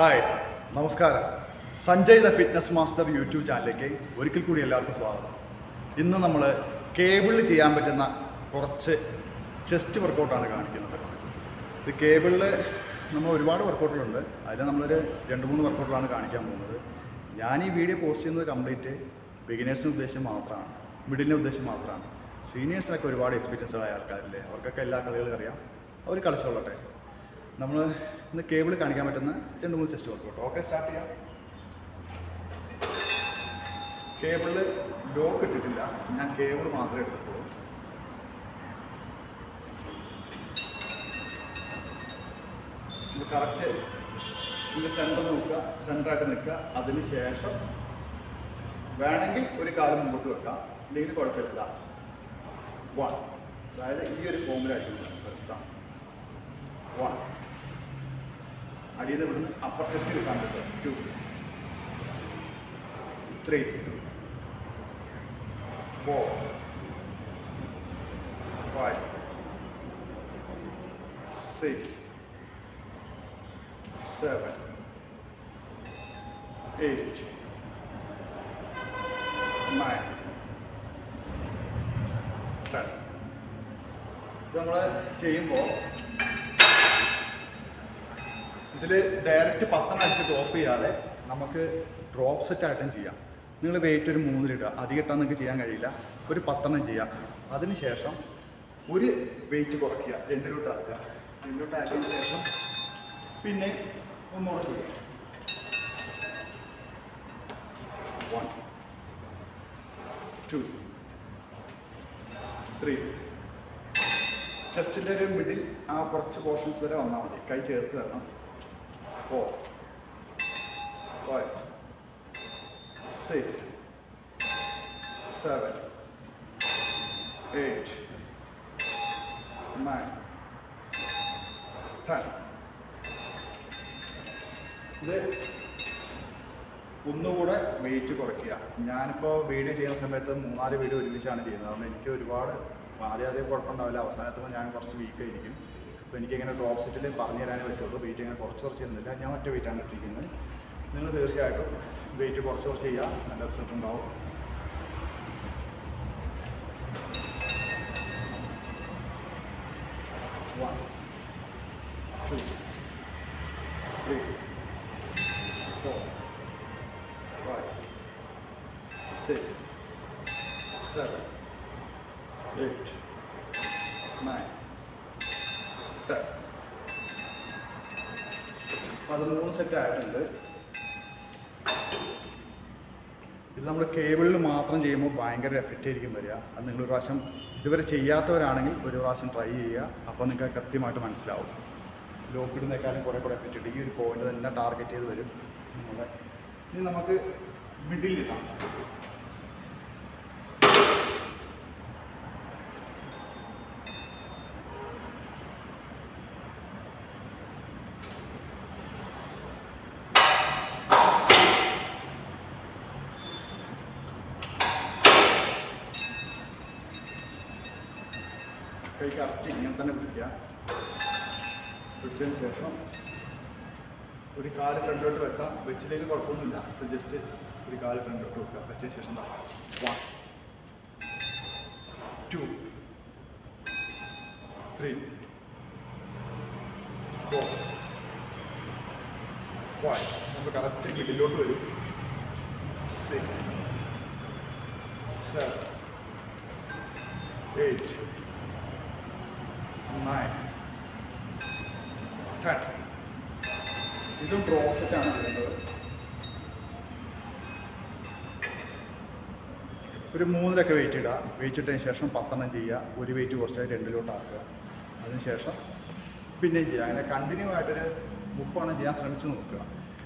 Hi നമസ്കാരം. Sanjay the fitness master YouTube ചാനലിലേക്ക് ഒരിക്കൽ കൂടി എല്ലാവർക്കും സ്വാഗതം. ഇന്ന് നമ്മൾ കേബിളിൽ ചെയ്യാൻ പറ്റുന്ന കുറച്ച് ചെസ്റ്റ് വർക്കൗട്ടാണ് കാണിക്കുന്നത്. ഇത് കേബിളിൽ നമ്മൾ ഒരുപാട് വർക്കൗട്ടുകളുണ്ട്. അതിൽ നമ്മളൊരു രണ്ട് മൂന്ന് വർക്കൗട്ടുകളാണ് കാണിക്കാൻ പോകുന്നത്. ഞാൻ ഈ വീഡിയോ പോസ്റ്റ് ചെയ്യുന്നത് കംപ്ലീറ്റ് ബിഗിനേഴ്സിന് ഉദ്ദേശം മാത്രമാണ്. മിഡിലിന്റെ ഉദ്ദേശം മാത്രമാണ്. സീനിയേഴ്സിനൊക്കെ ഒരുപാട് എക്സ്പീരിയൻസ് ആയ ആൾക്കാരില്ലേ? അവർക്കൊക്കെ എല്ലാ കളികളും അറിയാം. അവർ കളിച്ചോളട്ടെ. നമ്മൾ ഇന്ന് കേബിൾ കാണിക്കാൻ പറ്റുന്ന രണ്ട് മൂന്ന് ടെസ്റ്റ് കൊടുക്കും ഓക്കെ സ്റ്റാർട്ട് ചെയ്യാം. കേബിളിൽ ലോക്ക് ഇട്ടിട്ടില്ല. ഞാൻ കേബിൾ മാത്രമേ എടുത്തിട്ടുള്ളൂ കറക്റ്റ് ഇതിന്റെ സെന്റർ നോക്കുക സെന്ററായിട്ട് നിൽക്കുക. അതിന് ശേഷം വേണമെങ്കിൽ ഒരു കാലം മുമ്പോട്ട് വെക്കാം. ഇല്ലെങ്കിൽ കുഴപ്പമില്ല. വൺ അതായത് ഈ ഒരു ഫോമിലായിരിക്കും വെക്കാം വൺ നിന്ന് ഇവിടുന്ന് അപ്പർ ടെസ്റ്റ് കിട്ടാൻ പറ്റും. Two three four five six seven eight nine ten ഇത് നമ്മൾ ചെയ്യുമ്പോൾ ഇതിൽ ഡയറക്റ്റ് പത്തെണ്ണം അടിച്ച് ഡ്രോപ്പ് ചെയ്യാതെ നമുക്ക് ഡ്രോപ്പ് സെറ്റ് ആയിട്ടും ചെയ്യാം. നിങ്ങൾ വെയിറ്റ് ഒരു മൂന്നിലിടുക അധികം ഇട്ടാൽ നിങ്ങൾക്ക് ചെയ്യാൻ കഴിയില്ല. ഒരു പത്തെണ്ണം ചെയ്യാം. അതിനുശേഷം ഒരു വെയിറ്റ് കുറയ്ക്കുക. രണ്ടിലോട്ട് ആക്കുക. രണ്ടിലോട്ട് ആക്കിയതിന് ശേഷം പിന്നെ ഒന്നുകൂടെ ചെയ്യാം. വൺ ടു ത്രീ ചെസ്റ്റിന്റെ ഒരു മിഡിൽ ആ കുറച്ച് പോർഷൻസ് വരെ വന്നാൽ മതി. കൈ ചേർത്ത് തരണം. Four, five, six, seven, eight, nine, ten. ഇത് ഒന്നുകൂടെ വെയിറ്റ് കുറയ്ക്കുക. ഞാനിപ്പോൾ വീഡിയോ ചെയ്യുന്ന സമയത്ത് മൂന്നാൽ വീഡിയോ ഒരുമിച്ചാണ് ചെയ്യുന്നത്. അതുകൊണ്ട് എനിക്ക് ഒരുപാട് ആദ്യം ആദ്യം കുഴപ്പമുണ്ടാവില്ല. അവസാനത്തുമ്പോൾ ഞാൻ കുറച്ച് വീക്ക് ആയിരിക്കും. അപ്പോൾ എനിക്കിങ്ങനെ ഡ്രോപ്പ് സെറ്റിൽ പറഞ്ഞു തരാനേ പറ്റുള്ളൂ. വെയിറ്റ് ഇങ്ങനെ കുറച്ച് കുറച്ച് ചെയ്യുന്നില്ല ഞാൻ ഒറ്റ വെയിറ്റാണ് ഇട്ടിരിക്കുന്നത്. നിങ്ങൾ തീർച്ചയായിട്ടും വെയിറ്റ് കുറച്ച് കുറച്ച് ചെയ്യുക. നല്ല റിസൾട്ട് ഉണ്ടാവും. Two three four five six seven eight nine ten പതിമൂന്ന് സെറ്റ് ആയിട്ടുണ്ട് ഇത് നമ്മൾ കേബിളിൽ മാത്രം ചെയ്യുമ്പോൾ ഭയങ്കര എഫക്റ്റ് ആയിരിക്കും വരിക. അത് നിങ്ങൾ ഒരു പ്രാവശ്യം ഇതുവരെ ചെയ്യാത്തവരാണെങ്കിൽ ഒരു പ്രാവശ്യം ട്രൈ ചെയ്യുക. അപ്പോൾ നിങ്ങൾക്ക് കൃത്യമായിട്ട് മനസ്സിലാവും. ലോക്ക് ഇടുന്നേക്കാളും കുറേ കൂടെ എഫക്റ്റ് ഉണ്ട്. ഈ ഒരു പോയിന്റ് തന്നെ ടാർഗറ്റ് ചെയ്ത് വരും. നമ്മുടെ ഇനി നമുക്ക് മിഡിൽ ഇടാം കൈ കറക്റ്റ് ഇങ്ങനെ തന്നെ പിടിക്കുക പിടിച്ചതിന് ശേഷം ഒരു കാൽ ഫ്രണ്ടിലോട്ട് വെക്കാം. വെച്ചില്ലെങ്കിൽ കുഴപ്പമൊന്നുമില്ല. അപ്പോൾ ജസ്റ്റ് ഒരു കാൽ ഫ്രണ്ടിലോട്ട് വെക്കുക. വെച്ചതിന് ശേഷം one two three four five നമ്മൾ കറക്റ്റ് മിഡിലോട്ട് വരും. സിക്സ് സെവൻ എയ്റ്റ് ടെൻ ഇതും സെറ്റാണ് വരുന്നത്. ഒരു മൂന്നിലൊക്കെ വെയിറ്റ് ഇടുക വെയിറ്റ് ഇട്ടതിന് ശേഷം പത്തെണ്ണം ചെയ്യുക. ഒരു വെയിറ്റ് കുറച്ചായി രണ്ടിലോട്ട് ആക്കുക. അതിനുശേഷം പിന്നെയും ചെയ്യുക. അങ്ങനെ കണ്ടിന്യൂ ആയിട്ടൊരു മുപ്പെണ്ണം ചെയ്യാൻ ശ്രമിച്ചു നോക്കുക.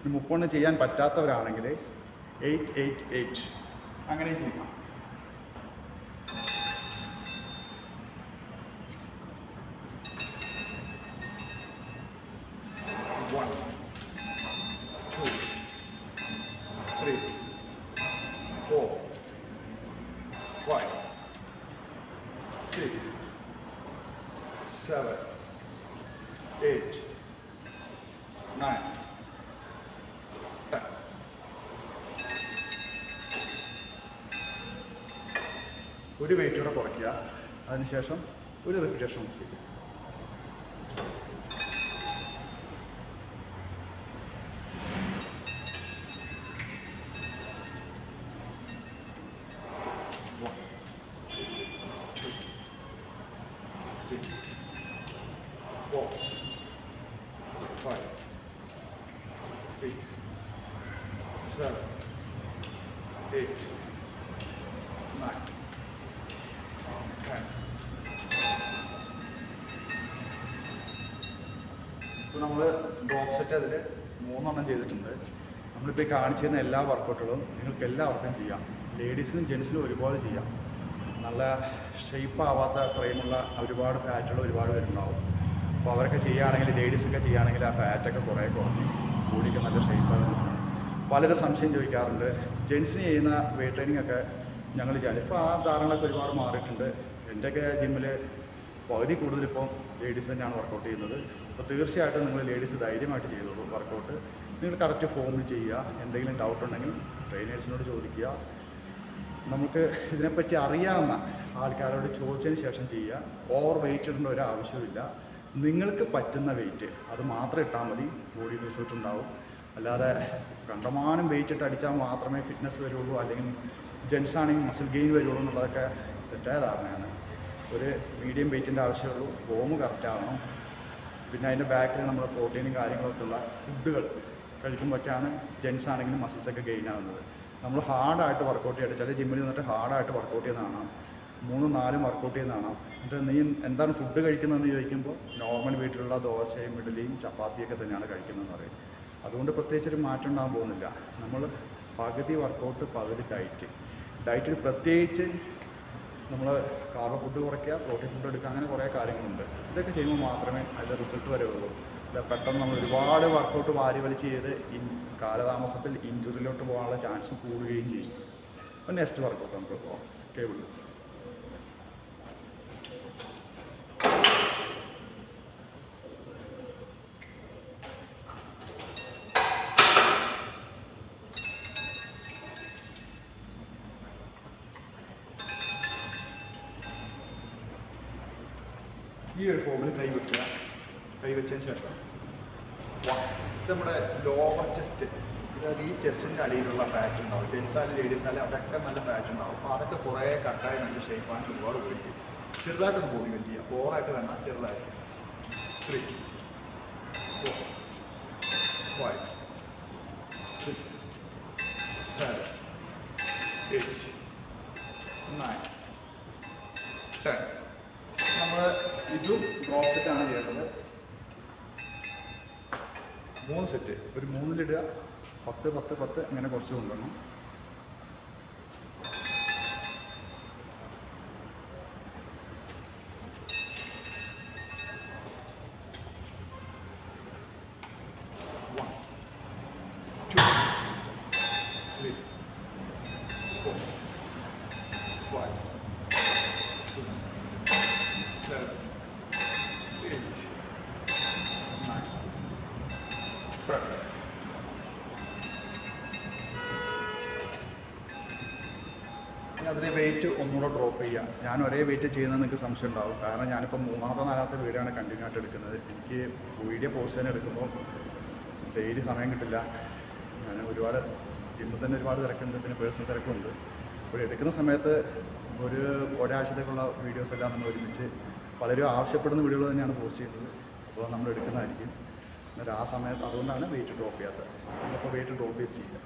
മുപ്പെണ്ണം ചെയ്യാൻ പറ്റാത്തവരാണെങ്കിൽ എയ്റ്റ് എയ്റ്റ് എയ്റ്റ് അങ്ങനെയും ചെയ്യാം. One, two, three, four, five, six, seven, eight, nine, ten. ഒരു വെയിറ്റോടെ കുറയ്ക്കുക അതിനുശേഷം ഒരു റിപ്പിറ്റേഷൻ ചെയ്യും three, four, five, six, seven, eight, nine. ഇപ്പോൾ നമ്മൾ ഡ്രോപ്പ് സെറ്റ് അതിൽ മൂന്നെണ്ണം ചെയ്തിട്ടുണ്ട് നമ്മളിപ്പോൾ ഈ കാണിച്ചു എല്ലാ വർക്കൗട്ടുകളും നിങ്ങൾക്ക് എല്ലാവർക്കും ചെയ്യാം ലേഡീസിനും ജെൻസിനും ഒരുപോലെ ചെയ്യാം നല്ല ഷെയ്പ്പാവാത്ത ഫ്രെയിമുള്ള ഒരുപാട് ഫാറ്റുകൾ ഒരുപാട് പേരുണ്ടാവും. അപ്പോൾ അവരൊക്കെ ചെയ്യുകയാണെങ്കിൽ ലേഡീസൊക്കെ ചെയ്യുകയാണെങ്കിൽ ആ ഫാറ്റൊക്കെ കുറേ കുറഞ്ഞ് ബോഡിക്ക് നല്ല ഷേപ്പ് പലരും സംശയം ചോദിക്കാറുണ്ട്. ജെൻസിന് ചെയ്യുന്ന വെയിറ്റ് ട്രെയിനിങ് ഒക്കെ ഞങ്ങൾ ചെയ്യാം ഇപ്പോൾ ആ ധാരണകളൊക്കെ ഒരുപാട് മാറിയിട്ടുണ്ട്. എന്റെയൊക്കെ ജിമ്മിൽ പകുതി കൂടുതലിപ്പം ലേഡീസ് തന്നെയാണ് വർക്കൗട്ട് ചെയ്യുന്നത്. അപ്പോൾ തീർച്ചയായിട്ടും നിങ്ങൾ ലേഡീസ് ധൈര്യമായിട്ട് ചെയ്തോളൂ വർക്കൗട്ട് നിങ്ങൾ കറക്റ്റ് ഫോമിൽ ചെയ്യുക. എന്തെങ്കിലും ഡൗട്ട് ഉണ്ടെങ്കിൽ ട്രെയിനേഴ്സിനോട് ചോദിക്കുക. നമുക്ക് ഇതിനെപ്പറ്റി അറിയാവുന്ന ആൾക്കാരോട് ചോദിച്ചതിന് ശേഷം ചെയ്യുക. ഓവർ വെയിറ്റ് ഇടേണ്ട ഒരു ആവശ്യമില്ല നിങ്ങൾക്ക് പറ്റുന്ന വെയിറ്റ് അത് മാത്രം ഇട്ടാൽ മതി. ബോഡി റിസൾട്ട് ഉണ്ടാവും അല്ലാതെ കണ്ടമാനം വെയിറ്റ് ഇട്ട് അടിച്ചാൽ മാത്രമേ ഫിറ്റ്നസ് വരുള്ളൂ. അല്ലെങ്കിൽ ജെൻസ് ആണെങ്കിൽ മസിൽ ഗെയിൻ വരുള്ളൂ എന്നുള്ളതൊക്കെ തെറ്റായ ധാരണയാണ്. ഒരു മീഡിയം വെയിറ്റിന്റെ ആവശ്യമുള്ളൂ. ഫോം കറക്റ്റ് ആവണം. പിന്നെ അതിന്റെ ബാക്കിൽ നമ്മൾ പ്രോട്ടീനും കാര്യങ്ങളൊക്കെ ഉള്ള ഫുഡുകൾ കഴിക്കുമ്പോഴൊക്കെയാണ് ജെൻസ് ആണെങ്കിലും മസിൽസൊക്കെ ഗെയിൻ ആവുന്നത്. നമ്മൾ ഹാർഡായിട്ട് വർക്കൗട്ട് ചെയ്യട്ടെ. ചില ജിമ്മിൽ നിന്നിട്ട് ഹാർഡായിട്ട് വർക്കൗട്ട് ചെയ്യുന്നതാണ് മൂന്നും നാലും വർക്കൗട്ട് ചെയ്യുന്നതാണ് എന്നിട്ട് നീ എന്താണ് ഫുഡ് കഴിക്കുന്നതെന്ന് ചോദിക്കുമ്പോൾ നോർമൽ വീട്ടിലുള്ള ദോശയും ഇഡലിയും ചപ്പാത്തിയൊക്കെ തന്നെയാണ് കഴിക്കുന്നതെന്ന് പറയും. അതുകൊണ്ട് പ്രത്യേകിച്ച് ഒരു മാറ്റം ഉണ്ടാകാൻ പോകുന്നില്ല. നമ്മൾ പകുതി വർക്കൗട്ട് പകുതി ഡയറ്റ് ഡയറ്റിൽ പ്രത്യേകിച്ച് നമ്മൾ കാർബൺ ഫുഡ് കുറയ്ക്കുക പ്രോട്ടീൻ ഫുഡ് എടുക്കുക അങ്ങനെ കുറേ കാര്യങ്ങളുണ്ട്. ഇതൊക്കെ ചെയ്യുമ്പോൾ മാത്രമേ അതിന്റെ റിസൾട്ട് വരെ അല്ല പെട്ടെന്ന് നമ്മൾ ഒരുപാട് വർക്കൗട്ട് വാരി വലിച്ച് ചെയ്ത് ഇൻ കാലതാമസത്തിൽ ഇഞ്ചുറിയിലോട്ട് പോകാനുള്ള ചാൻസ് കൂടുകയും ചെയ്യും. അപ്പോൾ നെക്സ്റ്റ് വർക്കൗട്ട് നമുക്ക് പോകാം കേബിൾ ഈ ഒരു ഫോമിൽ കൈ വെക്കുക. കൈ വെച്ചതിന് ശേഷം നമ്മുടെ ലോവർ ചെസ്റ്റ് അതായത് ഈ ചെസ്റ്റിന്റെ അടിയിലുള്ള ഫാറ്റ് ഉണ്ടാവും. ലേഡീസ് ലേഡീസായാലും അതൊക്കെ നല്ല ഫാറ്റ് ഉണ്ടാവും. അപ്പോൾ അതൊക്കെ കുറേ കട്ടായി നല്ല ഷേപ്പാണ് ഒരുപാട് ഉപയോഗിക്കും ചെറുതായിട്ടൊന്ന് ബോഡി വെറ്റ് ചെയ്യുക ഓവറായിട്ട് വേണ്ട ചെറുതായിട്ട്. ത്രീ നമ്മൾ ഇതും ഡ്രോപ്പ് ആണ് ചെയ്യേണ്ടത്. മൂന്ന് സെറ്റ് ഒരു മൂന്നിലിടുക. പത്ത് പത്ത് പത്ത് അങ്ങനെ കുറച്ച് കൊണ്ടുവരണം. ഇനി അതിലെ വെയിറ്റ് ഒന്നുകൂടെ ഡ്രോപ്പ് ചെയ്യുക ഞാൻ ഒരേ വെയിറ്റ് ചെയ്യുന്നത് നിങ്ങൾക്ക് സംശയം ഉണ്ടാവും. കാരണം ഞാനിപ്പോൾ മൂന്നാമത്തെ നാലാമത്തെ വീഡിയോ ആണ് കണ്ടിന്യൂ ആയിട്ട് എടുക്കുന്നത്. എനിക്ക് വീഡിയോ പോസ്റ്റ് ചെയ്യാൻ എടുക്കുമ്പോൾ ഡെയിലി സമയം കിട്ടില്ല. ഞാൻ ഒരുപാട് ജിമ്മിൽ തന്നെ ഒരുപാട് തിരക്കുണ്ട്. പിന്നെ പേഴ്സണൽ തിരക്കുണ്ട് അപ്പോൾ എടുക്കുന്ന സമയത്ത് ഒരു ഒരാഴ്ചത്തേക്കുള്ള വീഡിയോസ് എല്ലാം നമ്മൾ ഒരുമിച്ച് പലരും ആവശ്യപ്പെടുന്ന വീഡിയോകൾ തന്നെയാണ് പോസ്റ്റ് ചെയ്യുന്നത്. അപ്പോൾ നമ്മൾ എടുക്കുന്നതായിരിക്കും. എന്നിട്ട് ആ സമയത്ത് അതുകൊണ്ടാണ് വെയിറ്റ് ഡ്രോപ്പ് ചെയ്യാത്തത്. നമ്മളിപ്പോൾ വെയിറ്റ് ഡ്രോപ്പ് ചെയ്ത് ചെയ്യുക.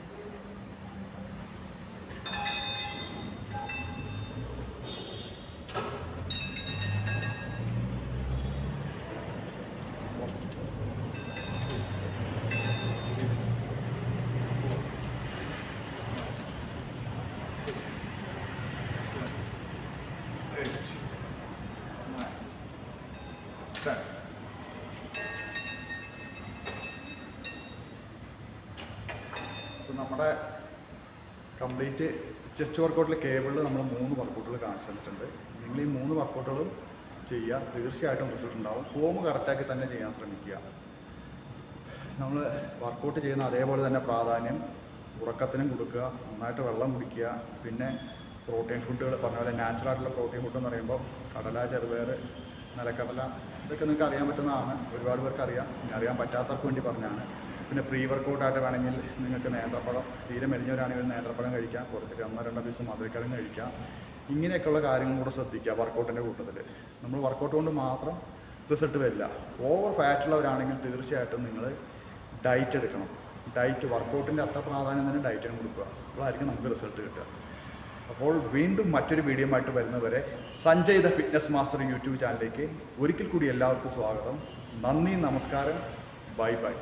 നമ്മുടെ കംപ്ലീറ്റ് ചെസ്റ്റ് വർക്കൗട്ടിലെ കേബിളിൽ നമ്മൾ മൂന്ന് വർക്കൗട്ടുകൾ കാണിച്ചു തന്നിട്ടുണ്ട്. നിങ്ങൾ ഈ മൂന്ന് വർക്കൗട്ടുകളും ചെയ്യുക. തീർച്ചയായിട്ടും റിസൾട്ട് ഉണ്ടാവും. ഹോം കറക്റ്റാക്കി തന്നെ ചെയ്യാൻ ശ്രമിക്കുക. നമ്മൾ വർക്കൗട്ട് ചെയ്യുന്ന അതേപോലെ തന്നെ പ്രാധാന്യം ഉറക്കത്തിനും കൊടുക്കുക നന്നായിട്ട് വെള്ളം കുടിക്കുക പിന്നെ പ്രോട്ടീൻ ഫുഡുകൾ പറഞ്ഞ പോലെ നാച്ചുറൽ ആയിട്ടുള്ള പ്രോട്ടീൻ ഫുഡ് എന്ന് പറയുമ്പോൾ കടല ചെറുപയർ നിലക്കടല ഇതൊക്കെ നിങ്ങൾക്ക് അറിയാൻ പറ്റുന്നതാണ്. ഒരുപാട് പേർക്ക് അറിയാം. ഇനി അറിയാൻ പറ്റാത്തവർക്ക് വേണ്ടി പറഞ്ഞാണ്. പിന്നെ പ്രീ വർക്കൗട്ടായിട്ട് വേണമെങ്കിൽ നിങ്ങൾക്ക് നേന്ത്രപ്പഴം തീരെ മെലിഞ്ഞവരാണെങ്കിൽ നേന്ത്രപ്പഴം കഴിക്കാം. കുറച്ച് ഒന്നോ രണ്ടോ പീസ് മധുരക്കിഴങ്ങ് കഴിക്കാം. ഇങ്ങനെയൊക്കെയുള്ള കാര്യങ്ങളും കൂടെ ശ്രദ്ധിക്കുക വർക്കൗട്ടിന്റെ കൂട്ടത്തിൽ. നമ്മൾ വർക്കൗട്ട് കൊണ്ട് മാത്രം റിസൾട്ട് വരില്ല. ഓവർ ഫാറ്റുള്ളവരാണെങ്കിൽ തീർച്ചയായിട്ടും നിങ്ങൾ ഡയറ്റ് എടുക്കണം. ഡയറ്റ് വർക്കൗട്ടിന്റെ അത്ര പ്രാധാന്യം തന്നെ ഡയറ്റിന് കൊടുക്കുക. അപ്പോഴായിരിക്കും നമുക്ക് റിസൾട്ട് കിട്ടുക. അപ്പോൾ വീണ്ടും മറ്റൊരു വീഡിയോ ആയിട്ട് വരുന്നവരെ Sanjay the fitness master YouTube ചാനലിലേക്ക് ഒരിക്കൽ കൂടി എല്ലാവർക്കും സ്വാഗതം. നന്ദി നമസ്കാരം. Bye bye.